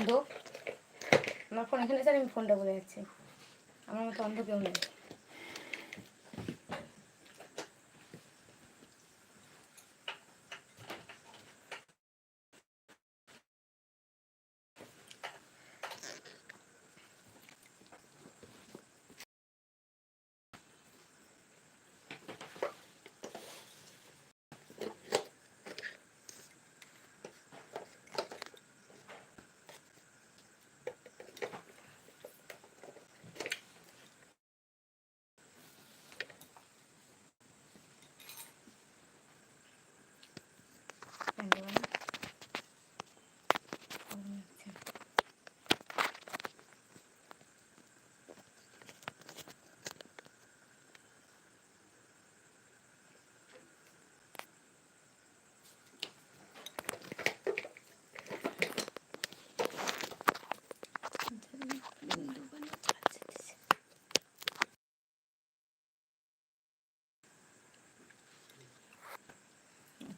অন্ধ। আমার ফোন এখানে স্যার আমি ফোনটা বলে যাচ্ছি। আমার মতো অন্ধ কেউ নেই।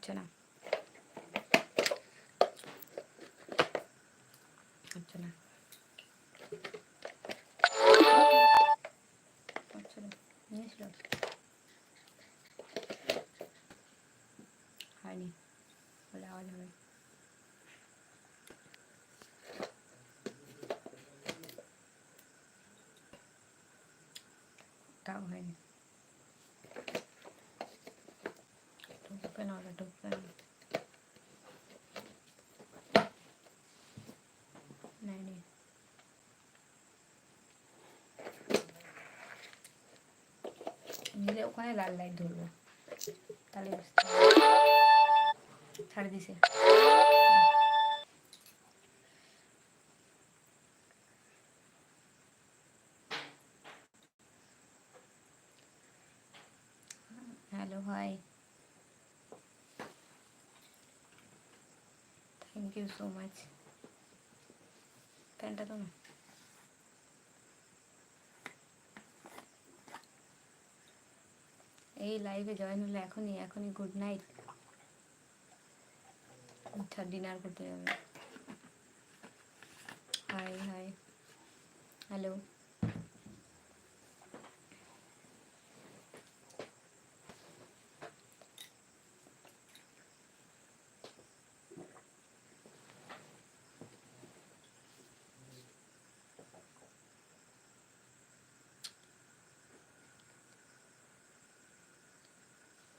হচ্ছে না হচ্ছে না হচ্ছে না নিয়েছিল হয়নি বলে আওয়াজ হবে তাও হয়নি ঢুকবে না ওটা ঢুকবে না নেয়নি নিলে ওখানে লাল লাইট ধরবো তাহলে বুঝতে পারব। ছাড়ে দিছে হ্যালো ভাই থ্যাংক ইউ সো মাচ প্যান্টটা তো না এই লাইভে জয়েন হলে এখনই এখনই গুড নাইট আচ্ছা ডিনার করতে যাবে hi hi hello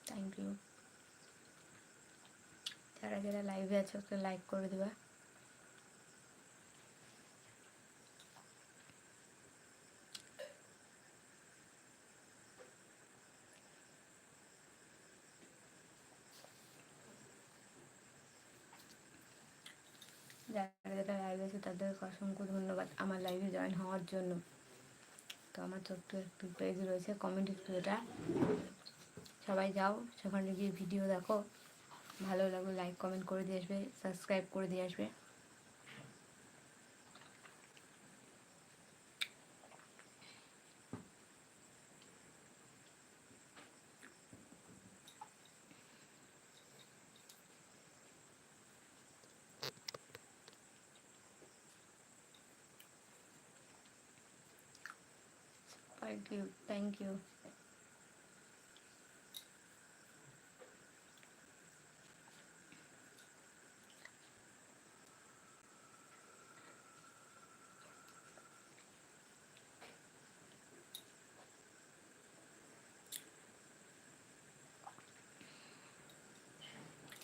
thank you যারা যারা লাইভে আছে একটা লাইক করে দেবা। যারা যারা লাইভে আছে, তাদেরকে অসংখ্য ধন্যবাদ আমার লাইভে জয়েন হওয়ার জন্য। তো আমার ছোট্ট একটু পেজ রয়েছে কমেন্ট এটা। সবাই যাও, সেখানে গিয়ে ভিডিও দেখো। ভালো লাগলে লাইক কমেন্ট করে দিয়ে আসবে সাবস্ক্রাইব করে দিয়ে আসবে। থ্যাংক ইউ থ্যাংক ইউ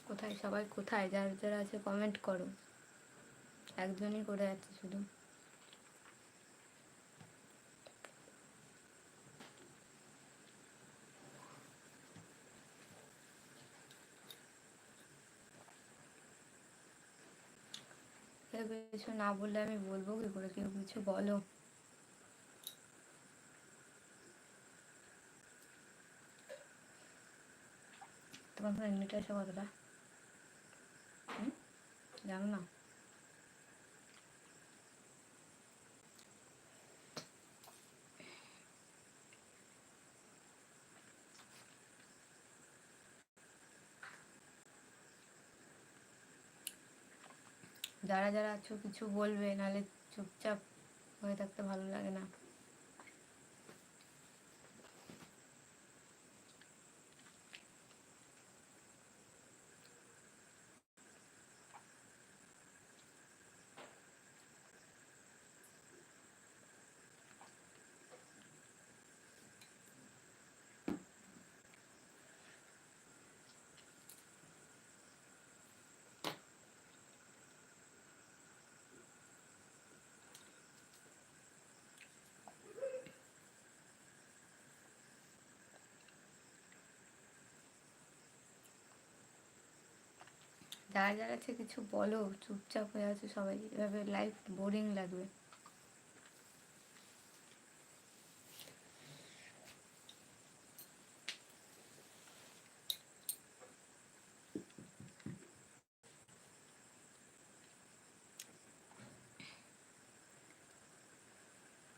কোথায় সবাই কোথায়? যারা যারা আছে কমেন্ট করো। একজনই করে আছে শুধু। কিছু না বললে আমি বলব কি করে? কেউ কিছু বলো। তোমার নেট আছে কতটা? জানো যারা যারা আছো কিছু বলবে নাহলে চুপচাপ হয়ে থাকতে ভালো লাগে না। যারা যারা আছে কিছু বলো, চুপচাপ হয়ে আছে সবাই, এভাবে লাইফ বোরিং লাগবে।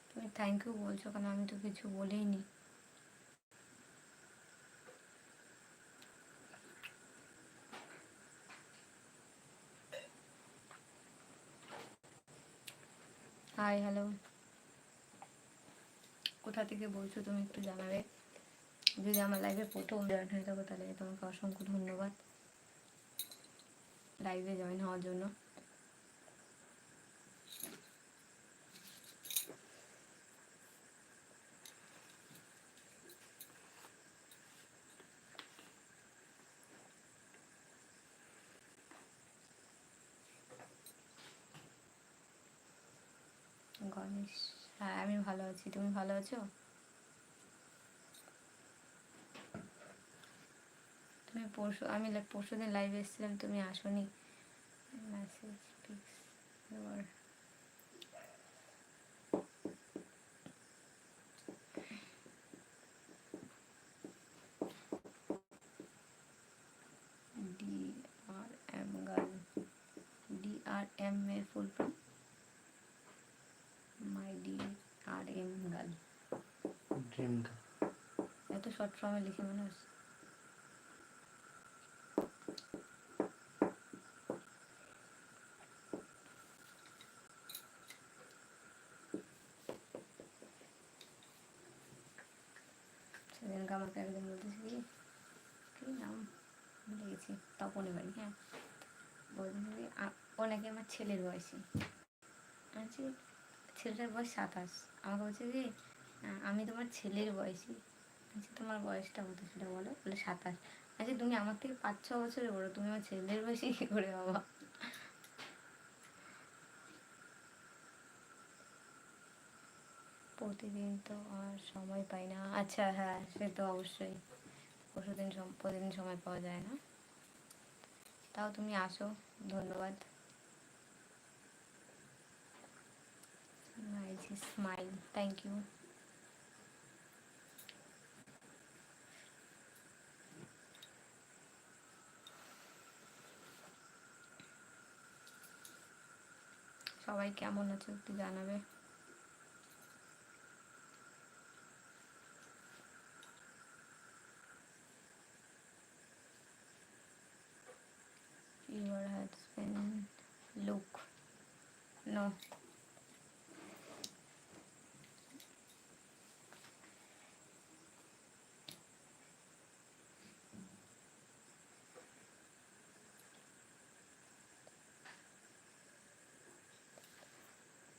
তুমি থ্যাংক ইউ বলছো কেন? আমি তো কিছু বলিনি। হাই হ্যালো কোথা থেকে বলছো তুমি একটু জানাবে? যদি আমার লাইভে প্রথম জয়েন হয়ে থাকো তাহলে তোমাকে অসংখ্য ধন্যবাদ। লাইভে জয়েন হওয়ার জন্য। হ্যাঁ আমি ভালো আছি। তুমি ভালো আছো? তুমি পরশু, আমি পরশু দিন লাইভে এসেছিলাম, তুমি আসোনি। Message pics D R M girl এর full form my D R M girl dream এত শর্ট ফর্মে লিখে মনে হচ্ছে। সেদিনকে আমাকে একদিন বলতেছে কি কি নাম? ভুলে গেছি তপনের বাড়ি হ্যাঁ। বলতেছে কি ও নাকি আমার ছেলের বয়সী। আচ্ছা ছেলেটার বয়স সাতাশ। আমাকে বলছে যে আমি তোমার ছেলের বয়সী। আচ্ছা তোমার বয়সটা কত সেটা বলো? বলে সাতাশ। আচ্ছা তুমি আমার থেকে পাঁচ, ছ বছরের বড়, তুমি আমার ছেলের বয়সী কী করে বাবা প্রতিদিন তো আর সময় পাই না। আচ্ছা হ্যাঁ সে তো অবশ্যই। পরশুদিন প্রতিদিন সময় পাওয়া যায় না। তাও তুমি আসো, ধন্যবাদ। স্মাইল থ্যাংক ইউ সবাই কেমন আছে একটু জানাবে your husband look no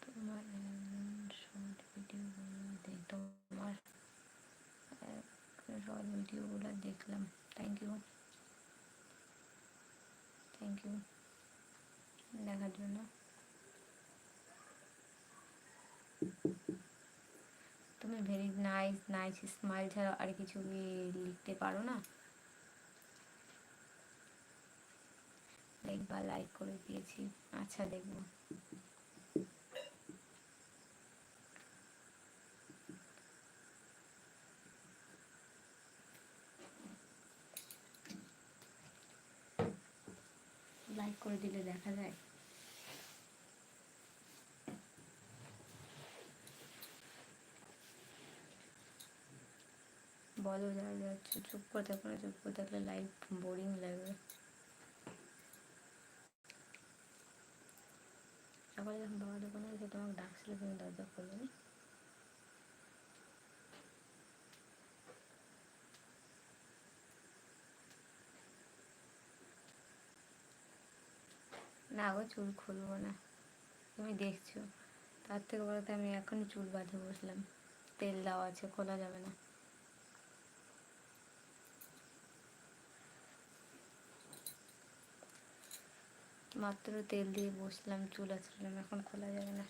তোমার শর্ট ভিডিওগুলো দেখ তোমার শর্ট ভিডিওগুলো দেখলাম। থ্যাংক ইউ থ্যাংক ইউ দেখার জন্য। তুমি ভেরি নাইস নাইস স্মাইল ছাড়া আর কিছু লিখতে পারো না? দেখবা লাইক করে দিয়েছি। আচ্ছা দেখব লাইক করে দিলে দেখা যায় বলো যাচ্ছে চুপ করে থাকো না, চুপ করে থাকলে লাইফ বোরিং লাগবে। সকালে যখন বাবা দোকানে এসে তোমাকে ডাকছিল, তুমি দরজা খুলবে না? গো, চুল খুলবো না। তুমি দেখছ। তার থেকে বলতে আমি এখনই চুল বাঁধে বসলাম। তেল দেওয়া আছে, খোলা যাবে না। মাত্র তেল দিয়ে বসলাম চুল আছড়ালাম এখন খোলা যাবে না।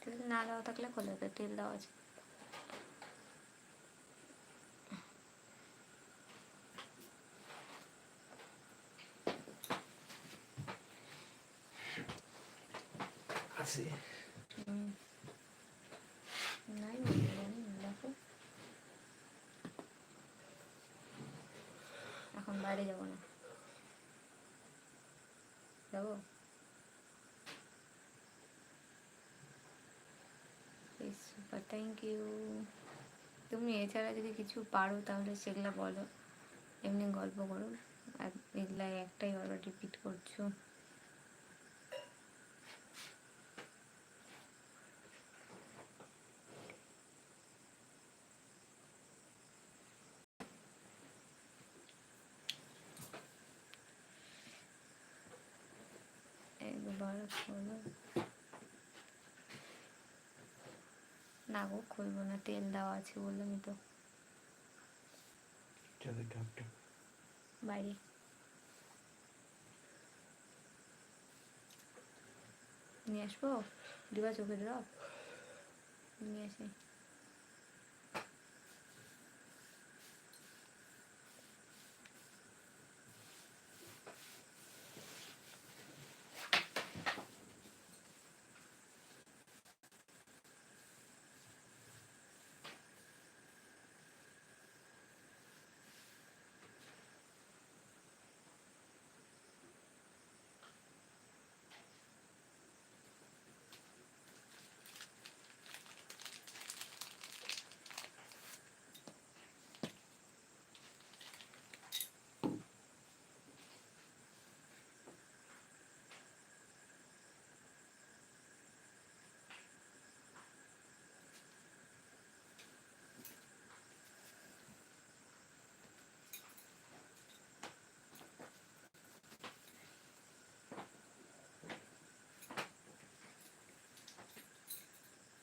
তেল না দেওয়া থাকলে খোলা যাবে তেল দেওয়া আছে। আছে। নাই এখন বাইরে যাব না। যাব সুপার থ্যাংক ইউ তুমি এছাড়া যদি কিছু পারো তাহলে সেগুলো বলো। এমনি গল্প করো। আর এগুলাই একটাই বারবার রিপিট করছ একবার খোলো না গো খুলবো না তেল দেওয়া আছে বললামই তো বাইরে নিয়ে আসব? দিবা চোখের রব নিয়ে আসি।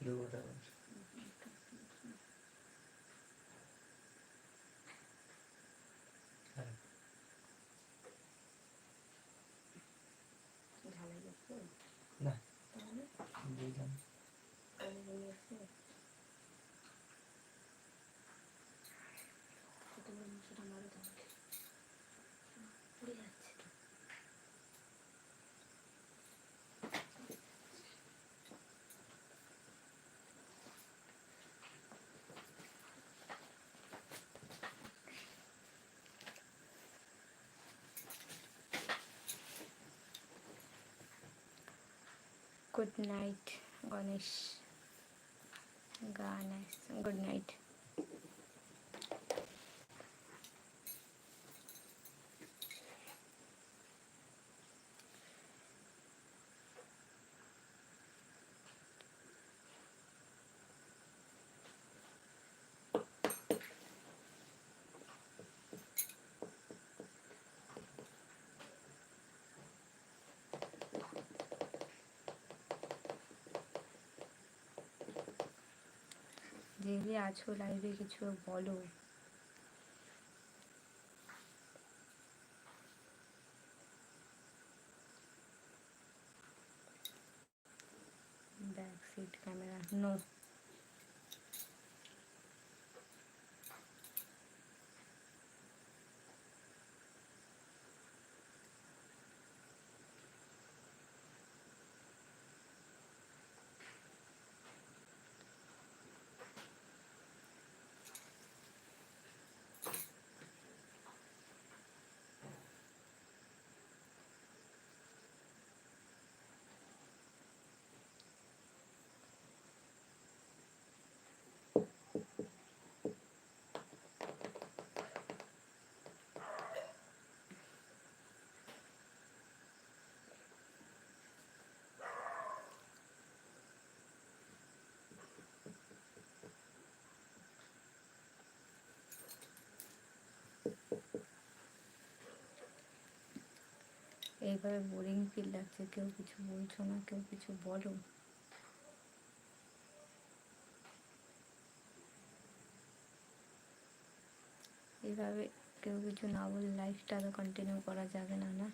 দেবো টাকা হ্যাঁ ঝালাই যাচ্ছে না তাহলে বুঝলাম আমি নিয়ে আসছি ছোট বড় মশাটা মারো তাহলে উড়ে যাচ্ছে তো good night Ganesh Ganesh good night যে আছো লাইভে কিছু বলো। ব্যাক সিট ক্যামেরা নো এভাবে বোরিং ফিল লাগছে। কেউ কিছু বলছো না, কেউ কিছু বলো। এইভাবে কেউ কিছু না বলে লাইফটা তো কন্টিনিউ করা যাবে না না?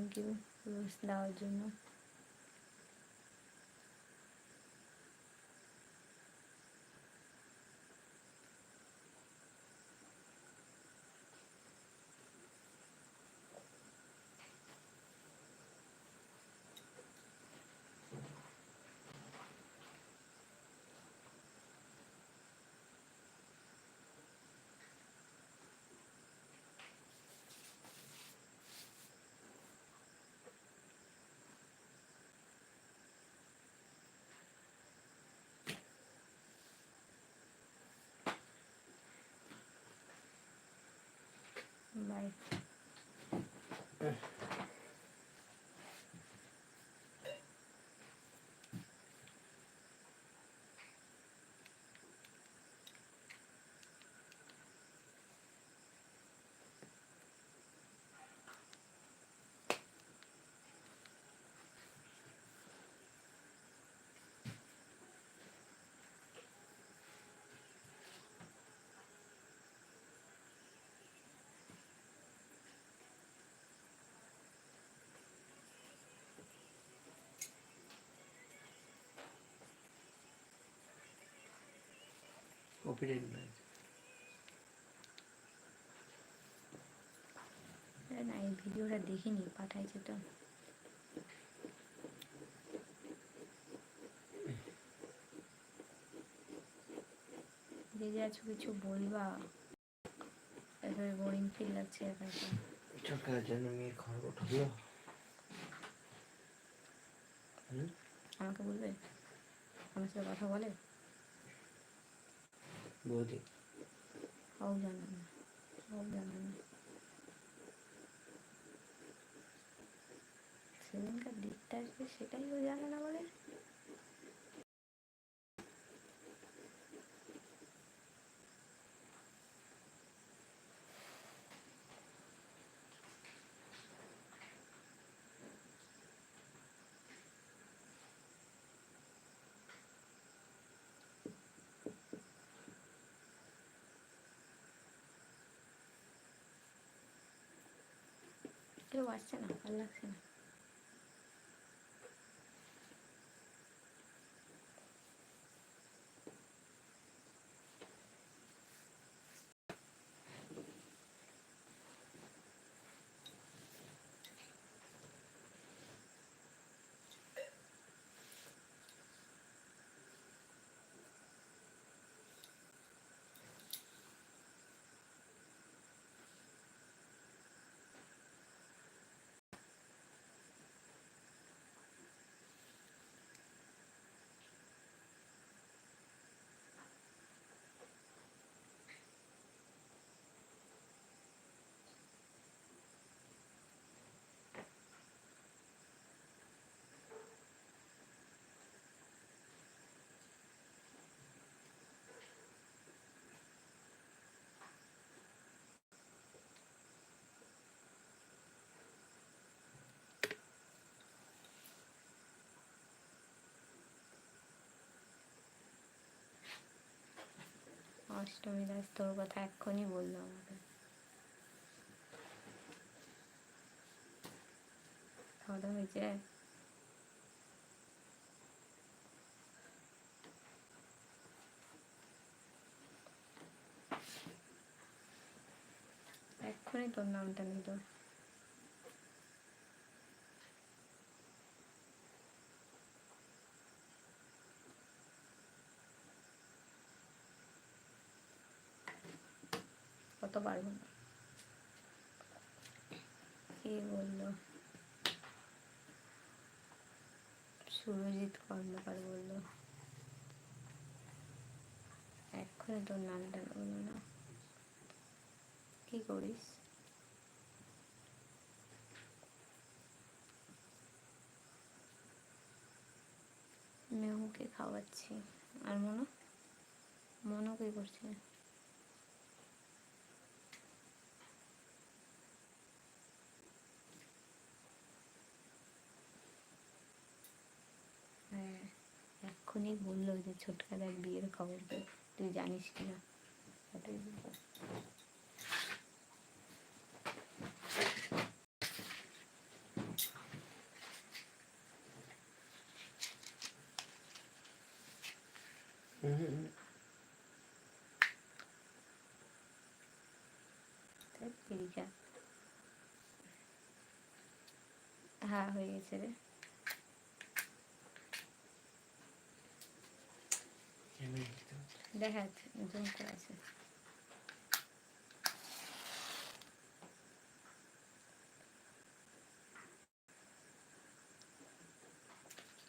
থ্যাংক ইউ রোজ দেওয়ার জন্য। বাই কপিরাইট নাই না এই ভিডিওটা দেখিনি পাঠাইছে তো। যে যে আছো কিছু বলবা এভাবে বোরিং ফিল লাগছে একা একা। সকালের জন্য মেয়ে খড় উঠল আমাকে বলবে? আমার সাথে কথা বলে? বৌদি। ও জানে না না। সেদিনকার ডেটটা আসবে সেটাই ও জানে না বলে কেউ আসছে না ভালো লাগছে না। অষ্টমী দাস তোর কথা এক্ষুনি বলল আমাকে। খাওয়া হয়েছে? এক্ষুনি তোর নামটা নিল পারব না। কি বলল? সুরজিৎ কর্মকার বলল। এক্ষুনি তোর নামটা বলল না। কি করিস? মেহুকে খাওয়াচ্ছি। আর মনো? মনো কি করছে হ্যাঁ এক্ষুনি বলল যে ছোটকাদার বিয়ের খবর তুই জানিস কি না? ওটাই। হ্যাঁ হয়ে গেছে রে এমনি দেখতে পাচ্ছি। দেখা জুম করে আছে।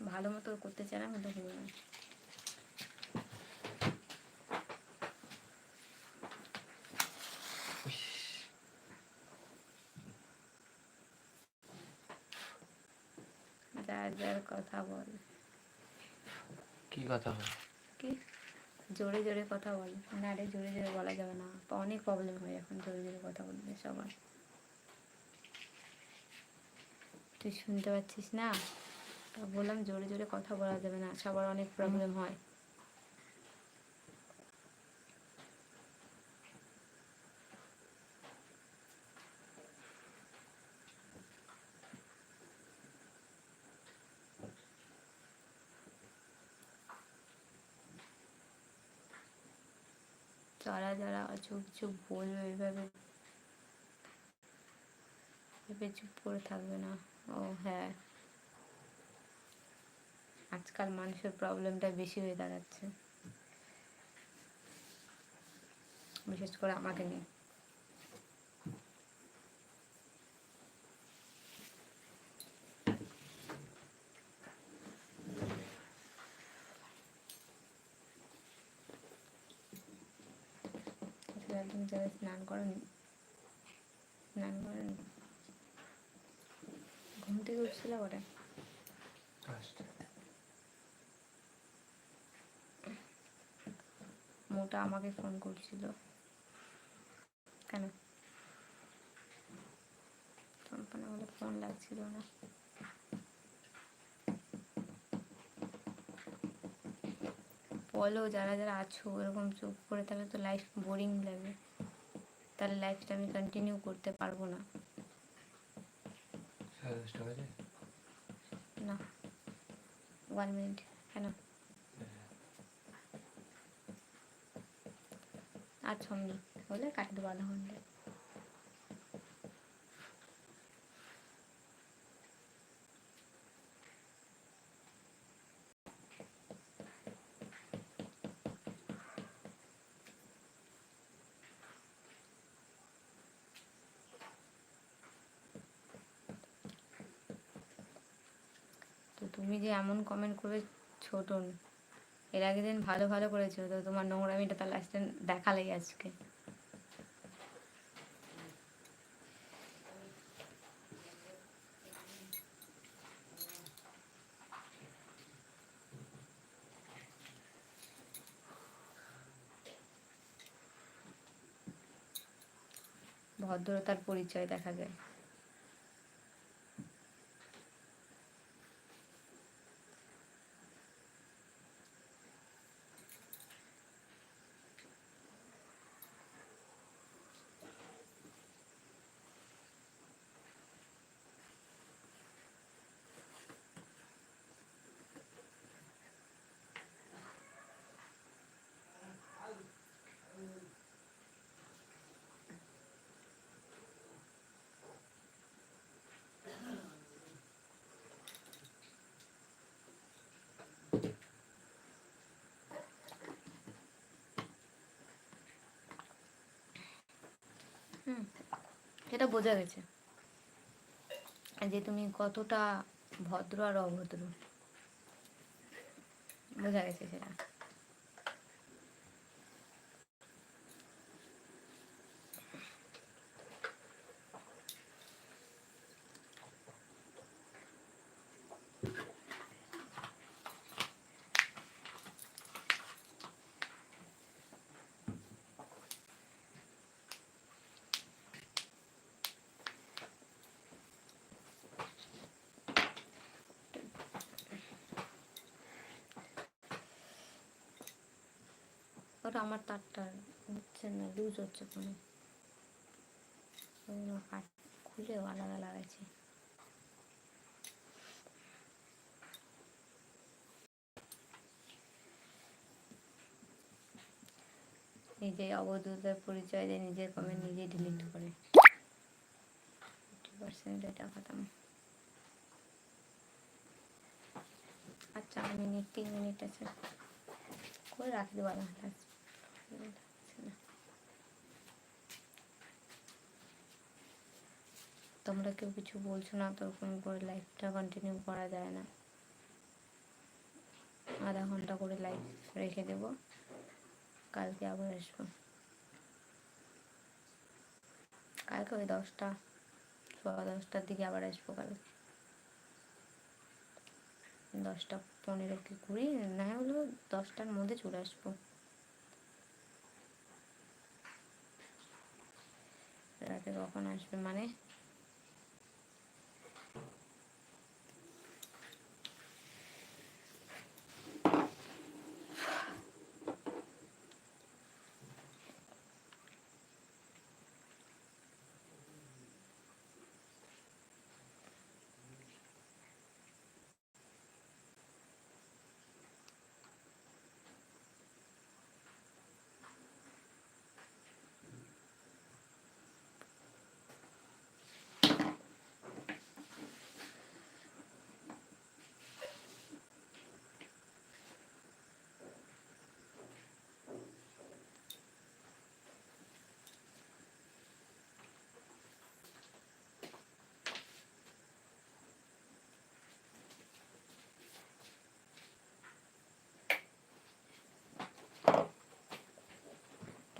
ভালো মতো করতে চায় না কিন্তু হলো না। যার যার কথা বল। কি কথা হয় কি? জোরে জোরে কথা বল। না রে জোরে জোরে বলা যাবে না। অনেক প্রবলেম হয় এখন জোরে জোরে কথা বলবে সবার। তুই শুনতে পাচ্ছিস না? বললাম জোরে জোরে কথা বলা যাবে না। সবার অনেক প্রবলেম হয় যারা কিছু চুপ বলবে এভাবে? এভাবে চুপ করে থাকবে না। ও হ্যাঁ। আজকাল মানুষের প্রবলেমটা বেশি হয়ে দাঁড়াচ্ছে। বিশেষ করে আমাকে নিয়ে। আজকে একদিন যারা স্নান করেনি স্নান করেনি ঘুম থেকে উঠছিল ওটা মোটা আমাকে ফোন করছিল। কেন? ফোন লাগছিল না। বলো যারা যারা আছো এরকম চুপ করে তাহলে তো লাইফ বোরিং লাগে। তাহলে লাইফটা আমি কন্টিনিউ করতে পারব না। না। ওয়ান মিনিট কেন? আর ছ মিনিট হলে কাটতে দেবো আধা ঘণ্টা তো তুমি যে এমন কমেন্ট করবে ছোটন। এর আগে দিন ভালো ভালো করেছ তো তোমার নোংরামিটা তাহলে আজকে দেখালেই আজকে। ভদ্রতার পরিচয় দেখা যায়। হুম সেটা বোঝা গেছে। যে তুমি কতটা ভদ্র আর অভদ্র। বোঝা গেছে সেটা। ওটা আমার তারটা, হচ্ছে না লুজ হচ্ছে কোনো। ওই জন্য খুলে আলাদা লাগাইছি। নিজে অবধূতের পরিচয় দিয়ে নিজের কমেন্ট নিজে ডিলিট করে। আচ্ছা মিনিট তিন মিনিট আছে। করে রাখি দেবো না। তোমরা কেউ কিছু বলছো না, তো ওরকম করে লাইফটা কন্টিনিউ করা যায় না। আধা ঘণ্টা করে লাইফ রেখে দেবো। কালকে আবার আসব। কালকে ওই দশটা, সোয়া দশটার দিকে আবার আসব কালকে। দশটা পনেরো কি কুড়ি, না হলেও দশটার মধ্যে চলে আসব। রাতে কখন আসবে মানে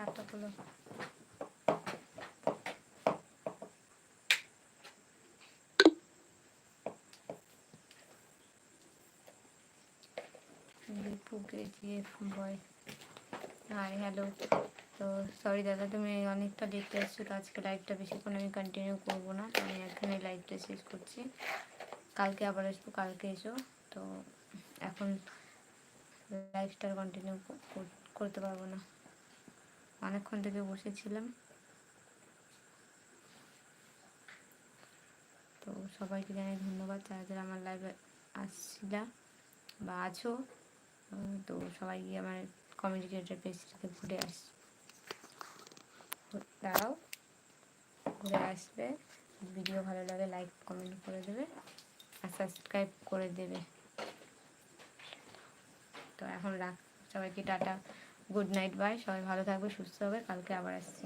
টাটা গুলো Dipu KGF boy. Hi hello তো সরি দাদা, তুমি অনেকটা দেখতে এসছো, তো আজকে লাইভটা বেশিক্ষণ আমি কন্টিনিউ করব না। তো আমি এখানে লাইভটা শেষ করছি। কালকে আবার আসব, কালকে এসো। তো এখন লাইভটা কন্টিনিউ করতে পারব না। অনেকক্ষণ থেকে বসেছিলাম। তো সবাইকে জানাই ধন্যবাদ, যারা যারা আমার লাইভে আসছিলা বা আছো। তো সবাই গিয়ে আমার কমিউনিকেটার পেজটাকে ঘুরে আস, দাঁড়াও, ঘুরে আসবে। ভিডিও ভালো লাগে লাইক কমেন্ট করে দেবে আর সাবস্ক্রাইব করে দেবে। তো এখন রাখ, সবাইকে টাটা। গুড নাইট বাই সবাই ভালো থাকবে সুস্থ হবে কালকে আবার আসছি।